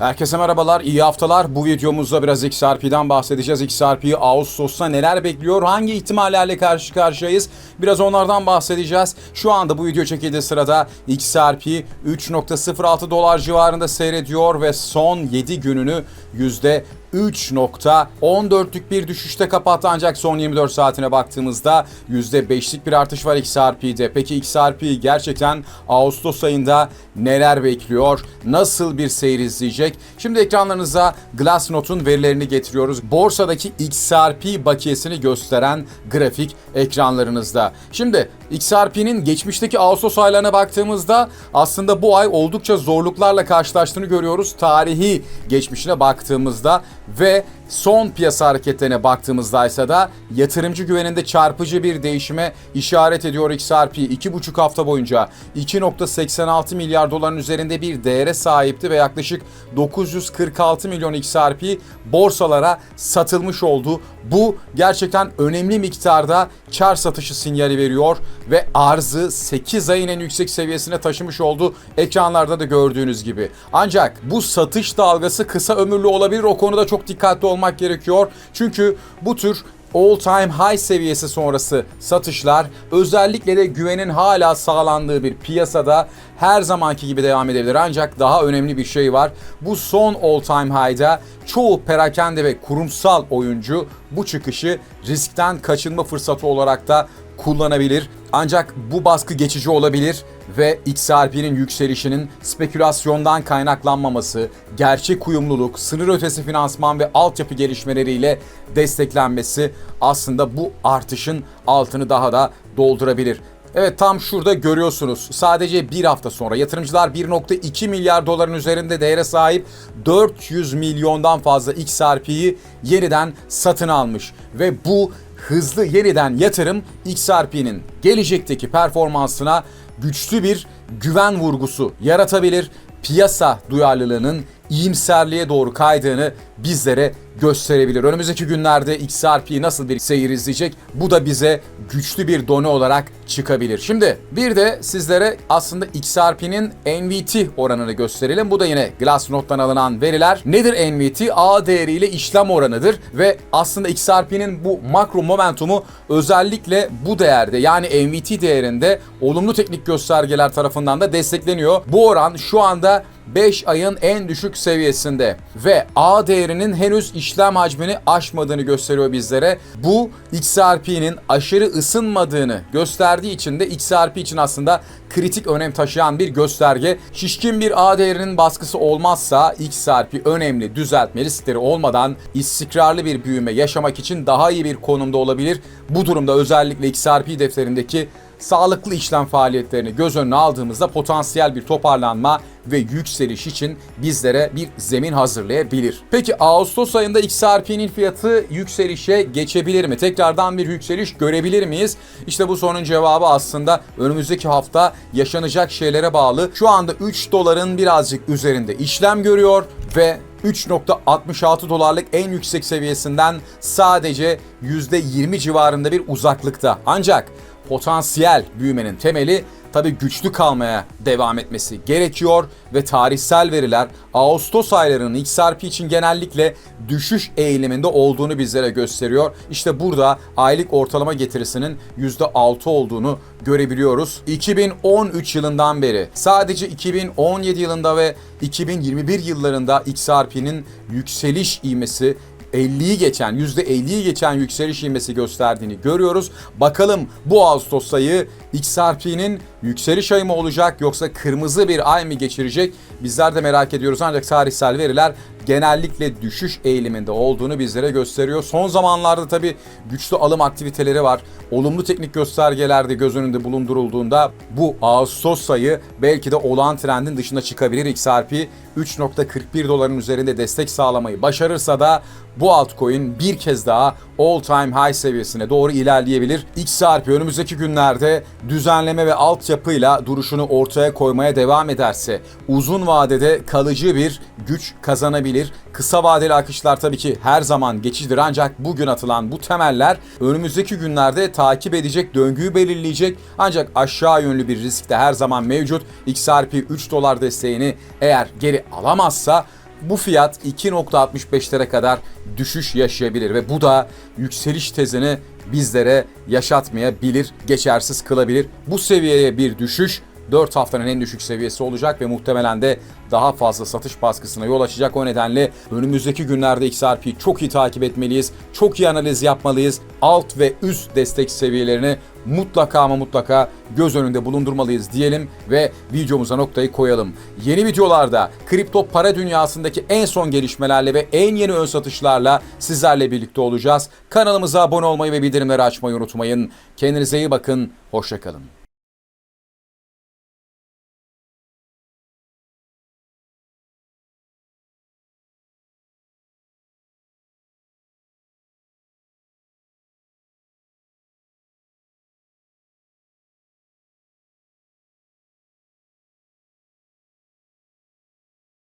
Herkese merhabalar, iyi haftalar. Bu videomuzda biraz XRP'den bahsedeceğiz. XRP'yi Ağustos'ta neler bekliyor, hangi ihtimallerle karşı karşıyayız? Biraz onlardan bahsedeceğiz. Şu anda bu video çekildiği sırada XRP 3.06 dolar civarında seyrediyor ve son 7 gününü 3.14'lük bir düşüşte kapattı ancak son 24 saatine baktığımızda %5'lik bir artış var XRP'de. Peki XRP gerçekten Ağustos ayında neler bekliyor? Nasıl bir seyir izleyecek? Şimdi ekranlarınıza Glassnode'un verilerini getiriyoruz. Borsadaki XRP bakiyesini gösteren grafik ekranlarınızda. Şimdi XRP'nin geçmişteki Ağustos aylarına baktığımızda aslında bu ay oldukça zorluklarla karşılaştığını görüyoruz. Tarihi geçmişine baktığımızda ve son piyasa hareketlerine baktığımızda ise da yatırımcı güveninde çarpıcı bir değişime işaret ediyor XRP. 2,5 hafta boyunca 2.86 milyar doların üzerinde bir değere sahipti ve yaklaşık 946 milyon XRP borsalara satılmış oldu. Bu gerçekten önemli miktarda kar satışı sinyali veriyor ve arzı 8 ayın en yüksek seviyesine taşımış oldu. Ekranlarda da gördüğünüz gibi. Ancak bu satış dalgası kısa ömürlü olabilir. O konuda çok dikkatli olmak gerekiyor. Çünkü bu tür all time high seviyesi sonrası satışlar özellikle de güvenin hala sağlandığı bir piyasada her zamanki gibi devam edebilir. Ancak daha önemli bir şey var. Bu son all time high'da çoğu perakende ve kurumsal oyuncu bu çıkışı riskten kaçınma fırsatı olarak da kullanabilir. Ancak bu baskı geçici olabilir ve XRP'nin yükselişinin spekülasyondan kaynaklanmaması, gerçek uyumluluk, sınır ötesi finansman ve altyapı gelişmeleriyle desteklenmesi aslında bu artışın altını daha da doldurabilir. Evet tam şurada görüyorsunuz. Sadece bir hafta sonra yatırımcılar 1.2 milyar doların üzerinde değere sahip 400 milyondan fazla XRP'yi yeniden satın almış. Ve bu hızlı yeniden yatırım XRP'nin gelecekteki performansına güçlü bir güven vurgusu yaratabilir. Piyasa duyarlılığının iyimserliğe doğru kaydığını bizlere gösterebilir. Önümüzdeki günlerde XRP nasıl bir seyir izleyecek? Bu da bize güçlü bir done olarak çıkabilir. Şimdi bir de sizlere aslında XRP'nin NVT oranını gösterelim. Bu da yine Glassnode'dan alınan veriler. Nedir NVT? A değeriyle işlem oranıdır ve aslında XRP'nin bu makro momentumu özellikle bu değerde yani NVT değerinde olumlu teknik göstergeler tarafından da destekleniyor. Bu oran şu anda 5 ayın en düşük seviyesinde ve A değerinin henüz işlem hacmini aşmadığını gösteriyor bizlere. Bu XRP'nin aşırı ısınmadığını gösterdiği için de XRP için aslında kritik önem taşıyan bir gösterge. Şişkin bir A değerinin baskısı olmazsa XRP önemli düzeltme riskleri olmadan istikrarlı bir büyüme yaşamak için daha iyi bir konumda olabilir. Bu durumda özellikle XRP defterindeki sağlıklı işlem faaliyetlerini göz önüne aldığımızda potansiyel bir toparlanma ve yükseliş için bizlere bir zemin hazırlayabilir. Peki Ağustos ayında XRP'nin fiyatı yükselişe geçebilir mi? Tekrardan bir yükseliş görebilir miyiz? İşte bu sorunun cevabı aslında önümüzdeki hafta yaşanacak şeylere bağlı. Şu anda 3 doların birazcık üzerinde işlem görüyor ve 3.66 dolarlık en yüksek seviyesinden sadece %20 civarında bir uzaklıkta. Ancak potansiyel büyümenin temeli tabii güçlü kalmaya devam etmesi gerekiyor ve tarihsel veriler Ağustos aylarının XRP için genellikle düşüş eğiliminde olduğunu bizlere gösteriyor. İşte burada aylık ortalama getirisinin %6 olduğunu görebiliyoruz. 2013 yılından beri sadece 2017 yılında ve 2021 yıllarında XRP'nin yükseliş ivmesi 50'yi geçen, %50'yi geçen yükseliş ivmesi gösterdiğini görüyoruz. Bakalım bu Ağustos ayı XRP'nin yükseliş ayı mı olacak yoksa kırmızı bir ay mı geçirecek? Bizler de merak ediyoruz ancak tarihsel veriler genellikle düşüş eğiliminde olduğunu bizlere gösteriyor. Son zamanlarda tabii güçlü alım aktiviteleri var. Olumlu teknik göstergelerde göz önünde bulundurulduğunda bu Ağustos ayı belki de olağan trendin dışına çıkabilir. XRP 3.41 doların üzerinde destek sağlamayı başarırsa da bu altcoin bir kez daha all time high seviyesine doğru ilerleyebilir. XRP önümüzdeki günlerde düzenleme ve altyapıyla duruşunu ortaya koymaya devam ederse uzun vadede kalıcı bir güç kazanabilir. Kısa vadeli akışlar tabii ki her zaman geçicidir ancak bugün atılan bu temeller önümüzdeki günlerde takip edecek, döngüyü belirleyecek. Ancak aşağı yönlü bir risk de her zaman mevcut. XRP 3 dolar desteğini eğer geri alamazsa bu fiyat 2.65'lere kadar düşüş yaşayabilir ve bu da yükseliş tezini bizlere yaşatmayabilir, geçersiz kılabilir. Bu seviyeye bir düşüş 4 haftanın en düşük seviyesi olacak ve muhtemelen de daha fazla satış baskısına yol açacak. O nedenle önümüzdeki günlerde XRP'yi çok iyi takip etmeliyiz. Çok iyi analiz yapmalıyız. Alt ve üst destek seviyelerini mutlaka ama mutlaka göz önünde bulundurmalıyız diyelim ve videomuza noktayı koyalım. Yeni videolarda kripto para dünyasındaki en son gelişmelerle ve en yeni ön satışlarla sizlerle birlikte olacağız. Kanalımıza abone olmayı ve bildirimleri açmayı unutmayın. Kendinize iyi bakın. Hoşçakalın.